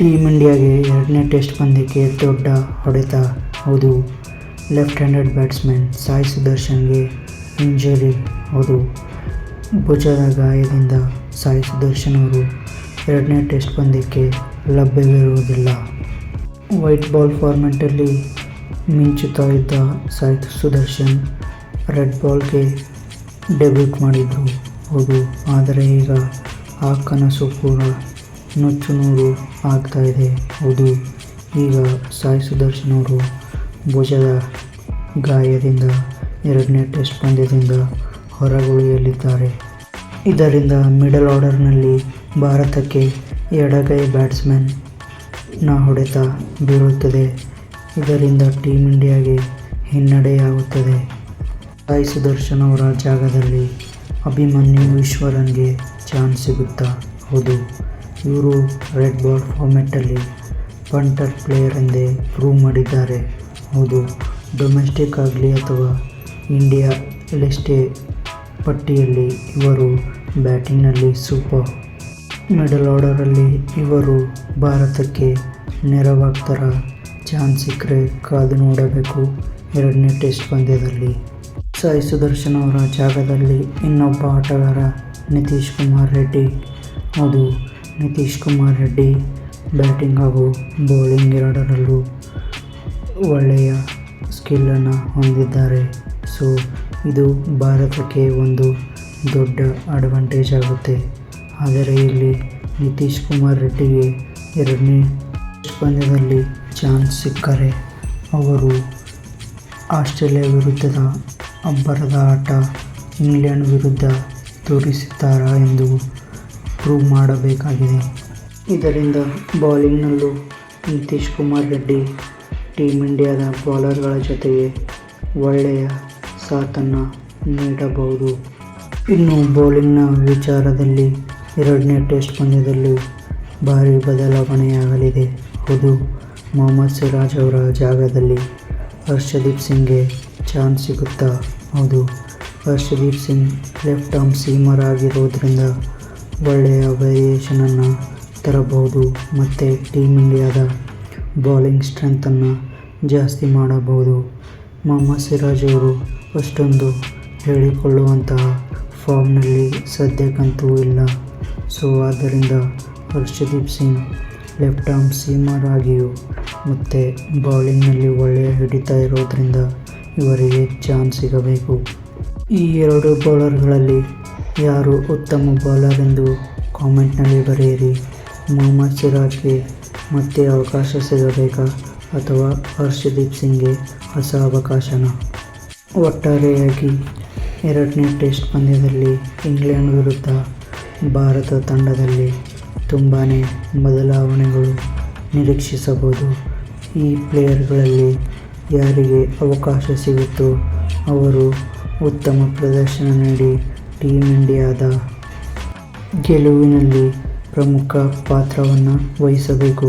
Team ಇಂಡಿಯಾಗೆ ಎರಡನೇ test ಪಂದ್ಯಕ್ಕೆ ದೊಡ್ಡ ಹೊಡೆತ. ಹೌದು ಲೆಫ್ಟ್ ಹ್ಯಾಂಡೆಡ್ ಬ್ಯಾಟ್ಸ್ಮನ್ ಸಾಯಿ ಸುದರ್ಶನ್ಗೆ ಇಂಜುರಿ ಹೌದು, ಭುಜದ ಗಾಯದಿಂದ ಸಾಯಿ ಸುದರ್ಶನ್ ಅವರು ಎರಡನೇ ಟೆಸ್ಟ್ ಪಂದ್ಯಕ್ಕೆ ಲಭ್ಯವಿರುವುದಿಲ್ಲ. ವೈಟ್ ಬಾಲ್ ಫಾರ್ಮೆಟಲ್ಲಿ ಮಿಂಚುತ್ತಾ ಇದ್ದ ಸಾಯಿ ಸುದರ್ಶನ್ ರೆಡ್ ಬಾಲ್ಗೆ ಡೆಬ್ಯೂಟ್ ಮಾಡಿದರು ಹೌದು, ಆದರೆ ಈಗ ಆ ಕನಸು ಕೂಡ ನುಚ್ಚು ನೂರು ಆಗ್ತಾ ಇದೆ. ಹೌದು, ಈಗ ಸಾಯಿ ಸುದರ್ಶನ್ ಅವರು ಭುಜದ ಗಾಯದಿಂದ, ಎರಡನೇ ಟೆಸ್ಟ್ ಪಂದ್ಯದಿಂದ ಹೊರಗುಳಿಯಲಿದ್ದಾರೆ. ಇದರಿಂದ ಮಿಡಲ್ ಆರ್ಡರ್ನಲ್ಲಿ ಭಾರತಕ್ಕೆ ಎಡಗೈ ಬ್ಯಾಟ್ಸ್ಮನ್ನ ಹೊಡೆತ ಬೀಳುತ್ತದೆ ಇದರಿಂದ ಟೀಮ್ ಇಂಡಿಯಾಗೆ ಹಿನ್ನಡೆಯಾಗುತ್ತದೆ. ಸಾಯಿ ಸುದರ್ಶನ್ ಅವರ ಜಾಗದಲ್ಲಿ ಅಭಿಮನ್ಯು ಈಶ್ವರನ್ಗೆ ಚಾನ್ಸ್ ಸಿಗುತ್ತಾ? ಹೌದು ಇವರು ರೆಡ್ ಬಾಲ್ ಫಾರ್ಮೆಟಲ್ಲಿ ಪಂಟರ್ ಪ್ಲೇಯರ್ ಎಂದೇ ಪ್ರೂವ್ ಮಾಡಿದ್ದಾರೆ. ಹೌದು ಡೊಮೆಸ್ಟಿಕ್ ಆಗಲಿ ಅಥವಾ ಇಂಡಿಯಾ ಎಷ್ಟೇ ಪಟ್ಟಿಯಲ್ಲಿ ಇವರು ಬ್ಯಾಟಿಂಗ್ನಲ್ಲಿ ಸೂಪರ್ ಮಿಡಲ್ ಆರ್ಡರಲ್ಲಿ ಇವರು ಭಾರತಕ್ಕೆ ನೆರವಾಗ್ತಾರ. ಚಾನ್ಸ್ ಸಿಕ್ಕರೆ ಕಾದು ನೋಡಬೇಕು. ಎರಡನೇ ಟೆಸ್ಟ್ ಪಂದ್ಯದಲ್ಲಿ. ಸಾಯಿ ಸುದರ್ಶನ್ ಅವರ ಜಾಗದಲ್ಲಿ ಇನ್ನೊಬ್ಬ ಆಟಗಾರ ನಿತೀಶ್ ಕುಮಾರ್ ರೆಡ್ಡಿ. ಹೌದು ನಿತೀಶ್ ಕುಮಾರ್ ರೆಡ್ಡಿ ಬ್ಯಾಟಿಂಗ್ ಹಾಗೂ ಬೌಲಿಂಗ್ ಎರಡರಲ್ಲೂ ಒಳ್ಳೆಯ ಸ್ಕಿಲ್ಲನ್ನು ಹೊಂದಿದ್ದಾರೆ. ಸೊ, ಇದು ಭಾರತಕ್ಕೆ ಒಂದು ದೊಡ್ಡ ಅಡ್ವಾಂಟೇಜ್ ಆಗುತ್ತೆ. ಆದರೆ ಇಲ್ಲಿ ನಿತೀಶ್ ಕುಮಾರ್ ರೆಡ್ಡಿಗೆ ಎರಡನೇ ಪಂದ್ಯದಲ್ಲಿ ಚಾನ್ಸ್ ಸಿಕ್ಕರೆ ಅವರು ಆಸ್ಟ್ರೇಲಿಯಾ ವಿರುದ್ಧದ ಅಬ್ಬರದ ಆಟ ಇಂಗ್ಲೆಂಡ್ ವಿರುದ್ಧ ತೋರಿಸುತ್ತಾರಾ ಎಂದು ಪ್ರೂವ್ ಮಾಡಬೇಕಾಗಿದೆ. ಇದರಿಂದ ಬೌಲಿಂಗ್ನಲ್ಲೂ ನಿತೀಶ್ ಕುಮಾರ್ ರೆಡ್ಡಿ ಟೀಮ್ ಇಂಡಿಯಾದ ಬೌಲರ್ಗಳ ಜೊತೆಗೆ ಒಳ್ಳೆಯ ಸಾಥನ್ನು ನೀಡಬಹುದು. ಇನ್ನು ಬೌಲಿಂಗ್ನ ವಿಚಾರದಲ್ಲಿ ಎರಡನೇ ಟೆಸ್ಟ್ ಪಂದ್ಯದಲ್ಲಿ ಭಾರಿ ಬದಲಾವಣೆಯಾಗಲಿದೆ. ಹೌದು, ಮೊಹಮ್ಮದ್ ಸಿರಾಜ್ ಅವರ ಜಾಗದಲ್ಲಿ ಹರ್ಷದೀಪ್ ಸಿಂಗ್ಗೆ ಚಾನ್ಸ್ ಸಿಗುತ್ತಾ? ಹೌದು, Harshdeep Singh left arm seamer ಆಗಿರೋದ್ರಿಂದ ಒಳ್ಳೆಯ ವೇರಿಯೇಷನನ್ನು ತರಬಹುದು ಮತ್ತು ಟೀಮ್ ಇಂಡಿಯಾದ ಬೌಲಿಂಗ್ ಸ್ಟ್ರೆಂತನ್ನು ಜಾಸ್ತಿ ಮಾಡಬಹುದು. ಮೊಹಮ್ಮದ್ ಸಿರಾಜ್ ಅವರು ಅಷ್ಟೊಂದು ಹೇಳಿಕೊಳ್ಳುವಂತಹ ಫಾರ್ಮ್ನಲ್ಲಿ ಸದ್ಯಕ್ಕಂತೂ ಇಲ್ಲ. ಸೊ ಆದ್ದರಿಂದ Harshdeep Singh left arm seamer ಆಗಿಯೂ ಮತ್ತು ಬೌಲಿಂಗ್ನಲ್ಲಿ ಒಳ್ಳೆಯ ಹಿಡಿತಾ ಇರೋದರಿಂದ ಇವರಿಗೆ ಚಾನ್ಸ್ ಸಿಗಬೇಕು. ಈ ಎರಡು ಬೌಲರ್ಗಳಲ್ಲಿ ಯಾರು ಉತ್ತಮ ಬೌಲರ್ ಎಂದು ಕಾಮೆಂಟ್ನಲ್ಲಿ ಬರೆಯಿರಿ. ಮೊಹಮ್ಮದ್ ಸಿರಾಜ್ಗೆ ಮತ್ತೆ ಅವಕಾಶ ಸಿಗಬೇಕಾ ಅಥವಾ ಹರ್ಷದೀಪ್ ಸಿಂಗ್ಗೆ ಹೊಸ ಅವಕಾಶನ? ಒಟ್ಟಾರೆಯಾಗಿ ಎರಡನೇ ಟೆಸ್ಟ್ ಪಂದ್ಯದಲ್ಲಿ ಇಂಗ್ಲೆಂಡ್ ವಿರುದ್ಧ ಭಾರತ ತಂಡದಲ್ಲಿ ತುಂಬಾ ಬದಲಾವಣೆಗಳು ನಿರೀಕ್ಷಿಸಬಹುದು. ಈ ಪ್ಲೇಯರ್ಗಳಲ್ಲಿ ಯಾರಿಗೆ ಅವಕಾಶ ಸಿಗುತ್ತೋ ಅವರು ಉತ್ತಮ ಪ್ರದರ್ಶನ ನೀಡಿ ಟೀಮ್ ಇಂಡಿಯಾದ ಗೆಲುವಿನಲ್ಲಿ ಪ್ರಮುಖ ಪಾತ್ರವನ್ನು ವಹಿಸಬೇಕು.